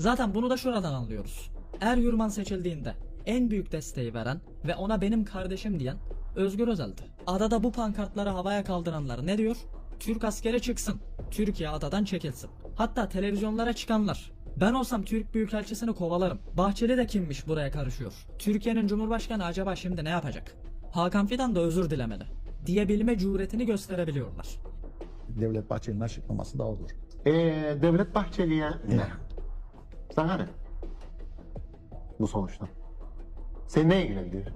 Zaten bunu da şuradan anlıyoruz. Er Yurman seçildiğinde en büyük desteği veren ve ona benim kardeşim diyen Özgür Özel'di. Adada bu pankartları havaya kaldıranlar ne diyor? Türk askeri çıksın. Türkiye adadan çekilsin. Hatta televizyonlara çıkanlar. Ben olsam Türk Büyükelçisini kovalarım. Bahçeli de kimmiş buraya karışıyor. Türkiye'nin Cumhurbaşkanı acaba şimdi ne yapacak? Hakan Fidan da özür dilemeli. Diyebilme cüretini gösterebiliyorlar. Devlet Bahçeli'nin açıklaması da olur. Ee, Devlet Bahçeli'ye ne? Sana ne? Bu sonuçta. Seni ne ilgilendiriyor?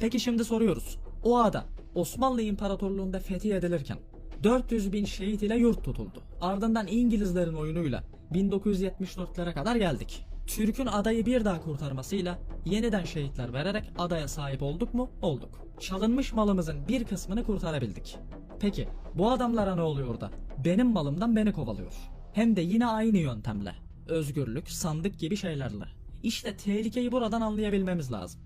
Peki şimdi soruyoruz. O ada Osmanlı İmparatorluğu'nda fetih edilirken 400 bin şehit ile yurt tutuldu. Ardından İngilizlerin oyunuyla 1974'lere kadar geldik. Türk'ün adayı bir daha kurtarmasıyla yeniden şehitler vererek adaya sahip olduk mu? Olduk. Çalınmış malımızın bir kısmını kurtarabildik. Peki bu adamlara ne oluyor da benim malımdan beni kovalıyor? Hem de yine aynı yöntemle. Özgürlük, sandık gibi şeylerle. İşte tehlikeyi buradan anlayabilmemiz lazım.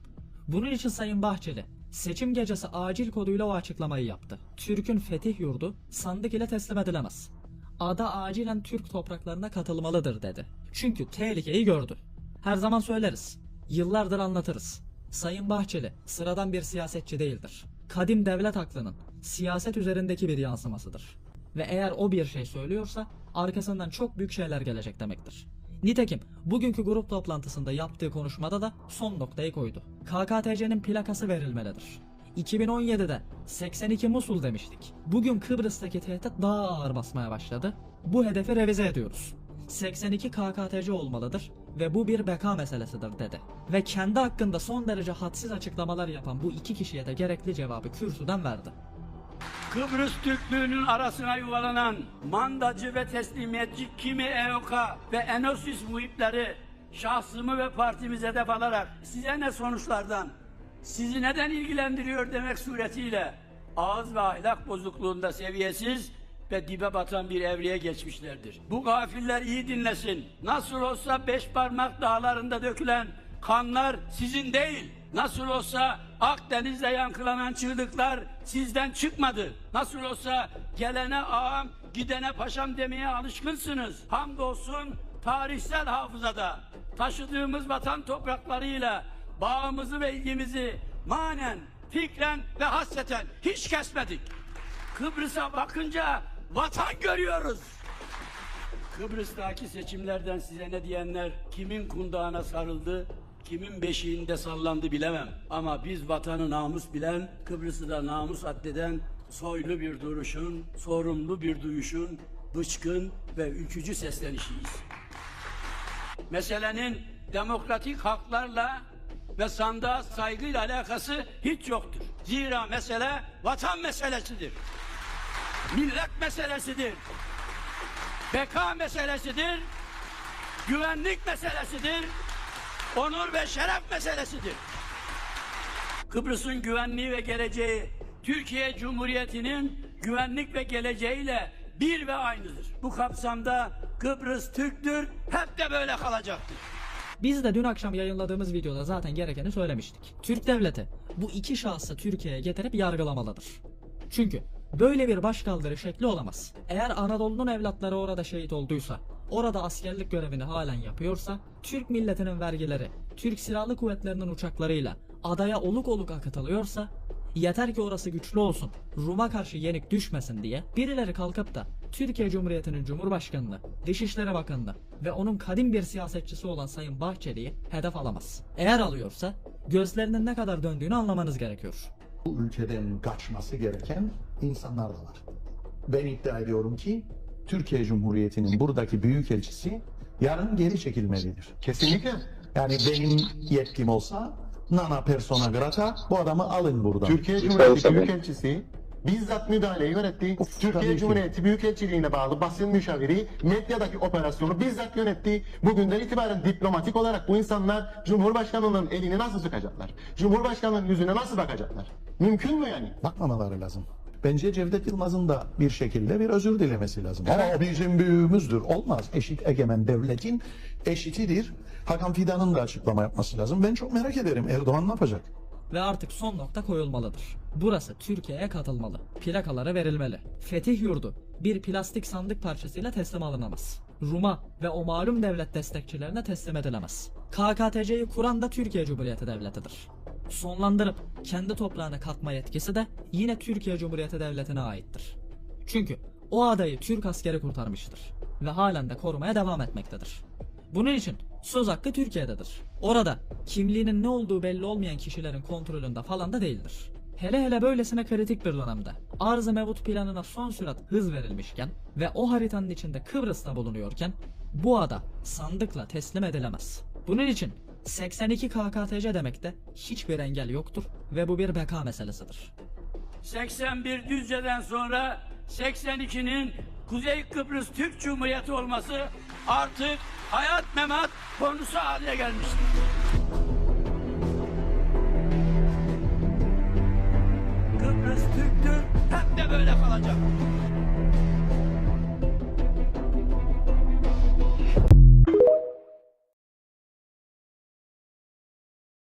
Bunun için Sayın Bahçeli seçim gecesi acil koduyla o açıklamayı yaptı. Türk'ün fetih yurdu sandık ile teslim edilemez. Ada acilen Türk topraklarına katılmalıdır dedi. Çünkü tehlikeyi gördü. Her zaman söyleriz. Yıllardır anlatırız. Sayın Bahçeli sıradan bir siyasetçi değildir. Kadim devlet aklının siyaset üzerindeki bir yansımasıdır. Ve eğer o bir şey söylüyorsa arkasından çok büyük şeyler gelecek demektir. Nitekim bugünkü grup toplantısında yaptığı konuşmada da son noktayı koydu. KKTC'nin plakası verilmelidir. 2017'de 82 Musul demiştik. Bugün Kıbrıs'taki tehdit daha ağır basmaya başladı. Bu hedefi revize ediyoruz. 82 KKTC olmalıdır ve bu bir beka meselesidir dedi. Ve kendi hakkında son derece hadsiz açıklamalar yapan bu iki kişiye de gerekli cevabı kürsüden verdi. Kıbrıs Türklüğünün arasına yuvalanan mandacı ve teslimiyetçi kimi EOK ve Enosis muhipleri şahsımı ve partimize hedef alarak size ne sonuçlardan, sizi neden ilgilendiriyor demek suretiyle ağız ve ahlak bozukluğunda seviyesiz ve dibe batan bir evreye geçmişlerdir. Bu gafiller iyi dinlesin. Nasıl olsa beş parmak dağlarında dökülen kanlar sizin değil. Nasıl olsa Akdeniz'de yankılanan çığlıklar sizden çıkmadı. Nasıl olsa gelene ağam, gidene paşam demeye alışkınsınız. Hamdolsun tarihsel hafızada taşıdığımız vatan topraklarıyla bağımızı ve ilgimizi manen, fikren ve hasreten hiç kesmedik. Kıbrıs'a bakınca vatan görüyoruz. Kıbrıs'taki seçimlerden size ne diyenler kimin kundağına sarıldı, kimin beşiğinde sallandı bilemem. Ama biz vatanı namus bilen, Kıbrıs'ı da namus addeden soylu bir duruşun, sorumlu bir duyuşun, bıçkın ve ülkücü seslenişiyiz. Meselenin demokratik haklarla ve sandığa saygıyla alakası hiç yoktur. Zira mesele vatan meselesidir. Millet meselesidir. Beka meselesidir. Güvenlik meselesidir. Onur ve şeref meselesidir. Kıbrıs'ın güvenliği ve geleceği Türkiye Cumhuriyeti'nin güvenlik ve geleceğiyle bir ve aynıdır. Bu kapsamda Kıbrıs Türktür, hep de böyle kalacaktır. Biz de dün akşam yayınladığımız videoda zaten gerekeni söylemiştik. Türk devleti bu iki şahsı Türkiye'ye getirip yargılamalıdır. Çünkü böyle bir başkaldırı şekli olamaz. Eğer Anadolu'nun evlatları orada şehit olduysa, orada askerlik görevini halen yapıyorsa, Türk milletinin vergileri, Türk Silahlı Kuvvetleri'nin uçaklarıyla adaya oluk oluk akıtılıyorsa, yeter ki orası güçlü olsun, Rum'a karşı yenik düşmesin diye birileri kalkıp da Türkiye Cumhuriyeti'nin Cumhurbaşkanını, Dışişleri Bakanını ve onun kadim bir siyasetçisi olan Sayın Bahçeli'yi hedef alamaz. Eğer alıyorsa gözlerinin ne kadar döndüğünü anlamanız gerekiyor. Bu ülkeden kaçması gereken insanlar da var. Ben iddia ediyorum ki Türkiye Cumhuriyeti'nin buradaki büyükelçisi yarın geri çekilmelidir. Kesinlikle. Yani benim yetkim olsa nana persona grata bu adamı alın buradan. Türkiye Cumhuriyeti Büyükelçisi bizzat müdahaleyi yönetti. Of, Türkiye. Cumhuriyeti Büyükelçiliğine bağlı basın müşaviri medyadaki operasyonu bizzat yönetti. Bugünden itibaren diplomatik olarak bu insanlar Cumhurbaşkanının elini nasıl sıkacaklar? Cumhurbaşkanının yüzüne nasıl bakacaklar? Mümkün mü yani? Bakmamaları lazım. Bence Cevdet Yılmaz'ın da bir şekilde bir özür dilemesi lazım. Ama bizim büyüğümüzdür. Olmaz. Eşit egemen devletin eşitidir. Hakan Fidan'ın da açıklama yapması lazım. Ben çok merak ederim. Erdoğan ne yapacak? Ve artık son nokta koyulmalıdır. Burası Türkiye'ye katılmalı. Plakaları verilmeli. Fetih yurdu bir plastik sandık parçasıyla teslim alınamaz. Rum'a ve o malum devlet destekçilerine teslim edilemez. KKTC'yi kuran da Türkiye Cumhuriyeti Devleti'dir. Sonlandırıp kendi toprağına katma yetkisi de yine Türkiye Cumhuriyeti Devleti'ne aittir. Çünkü o adayı Türk askeri kurtarmıştır ve halen de korumaya devam etmektedir. Bunun için söz hakkı Türkiye'dedir. Orada kimliğinin ne olduğu belli olmayan kişilerin kontrolünde falan da değildir. Hele hele böylesine kritik bir dönemde arz-ı mevut planına son sürat hız verilmişken ve o haritanın içinde Kıbrıs'ta bulunuyorken bu ada sandıkla teslim edilemez. Bunun için 82 KKTC demekte hiçbir engel yoktur ve bu bir beka meselesidir. 81 Düzce'den sonra 82'nin Kuzey Kıbrıs Türk Cumhuriyeti olması artık hayat memat konusu haline gelmiştir. Kıbrıs Türktür, hep de böyle kalacak.